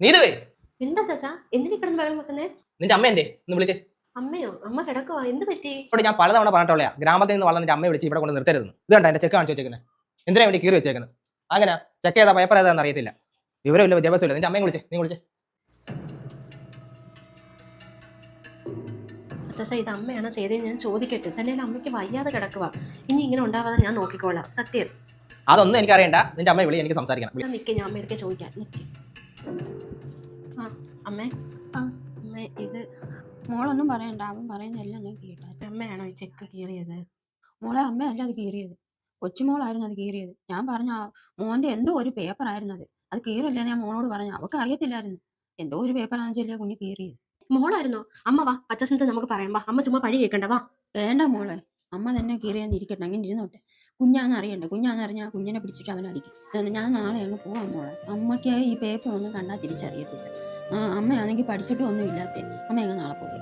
നീതുവേ. എന്താ ചാച്ചാ? എന്തിനാ കിടന്ന് ബഹളം വെക്കുന്നേ? നിന്റെ അമ്മ എന്തേ? ഒന്ന് വിളിച്ചേ. അമ്മയോ? അമ്മ കിടക്കുവാ. എന്ത് പറ്റി? ഇവിടെ ഞാൻ പലതവണ പറഞ്ഞിട്ടുള്ള ഗ്രാമത്തിൽ നിന്ന് വളർന്നിട്ട് അമ്മയെ വിളിച്ച് ഇവിടെ കൊണ്ട് നിർത്തരുത് ഇത് കണ്ട എന്റെ ചെക്ക് കാണിച്ചു വെച്ചേക്കുന്നത് എന്തിനാ വേണ്ടി കീറി വെച്ചേക്കുന്നത് അങ്ങനെ ചെക്ക് ഏതാ പേപ്പർ ഏതാന്ന് അറിയത്തില്ല. വിവരമില്ല വിദ്യാഭ്യാസമില്ല. നിന്റെ അമ്മയെ വിളിച്ചേ. നീ വിളിച്ചേ. ചാച്ചാ ഇത് അമ്മയാണോ ചെയ്തത് ഞാൻ ചോദിക്കട്ടെ. തന്നെ അമ്മയ്ക്ക് വയ്യാതെ കിടക്കുക ഇനി ഇങ്ങനെ ഉണ്ടാവാതെ ഞാൻ നോക്കിക്കോളാം. സത്യം. അതൊന്നും എനിക്ക് അറിയണ്ട നിന്റെ അമ്മയെ വിളി എനിക്ക് സംസാരിക്കണം. നിൽക്കേ ഞാൻ അമ്മയൊക്കെ ചോദിക്കാം. നിൽക്ക് ആ അമ്മേ. ആ. അമ്മേ ഇത് മോളൊന്നും പറയണ്ട. അവൻ പറയുന്നതെല്ലാം ഞാൻ കേട്ടായിരുന്നു അമ്മയാണോ ഈ ചെക്ക് കീറിയത്? മോളെ അമ്മയല്ല അത് കീറിയത്. കൊച്ചുമോളായിരുന്നു അത് കീറിയത്. ഞാൻ പറഞ്ഞ ആ മോന്റെ എന്തോ ഒരു പേപ്പർ ആയിരുന്നു അത്. അത് കീറില്ല ഞാൻ മോളോട് പറഞ്ഞു. അവക്ക് അറിയത്തില്ലായിരുന്നു. എന്തോ ഒരു പേപ്പർ ആണെച്ചല്ലേ കുഞ്ഞ് കീറിയത്. മോളായിരുന്നോ? അമ്മ വാ അച്ഛനത്തെ നമുക്ക് പറയാം. വാ അമ്മ ചുമ്മാ പഴി കേൾക്കണ്ട. വാ. വേണ്ട മോളെ. അമ്മ തന്നെ കീറിയാന്ന് ഇരിക്കട്ടെ അങ്ങനെ ഇരുന്നോട്ടെ. കുഞ്ഞാന്ന് അറിയണ്ട? കുഞ്ഞാന്ന് അറിഞ്ഞാൽ കുഞ്ഞിനെ പിടിച്ചിട്ട് അവൻ അടിക്കും. അതുകൊണ്ട് ഞാൻ നാളെ അങ്ങ് പോവാൻ മോളെ. അമ്മയ്ക്ക് ഈ പേപ്പർ ഒന്നും കണ്ടാൽ തിരിച്ചറിയത്തില്ല. ആ അമ്മയാണെങ്കിൽ പഠിച്ചിട്ടും ഒന്നും ഇല്ലാത്ത. അമ്മ അങ്ങ് നാളെ പോയി.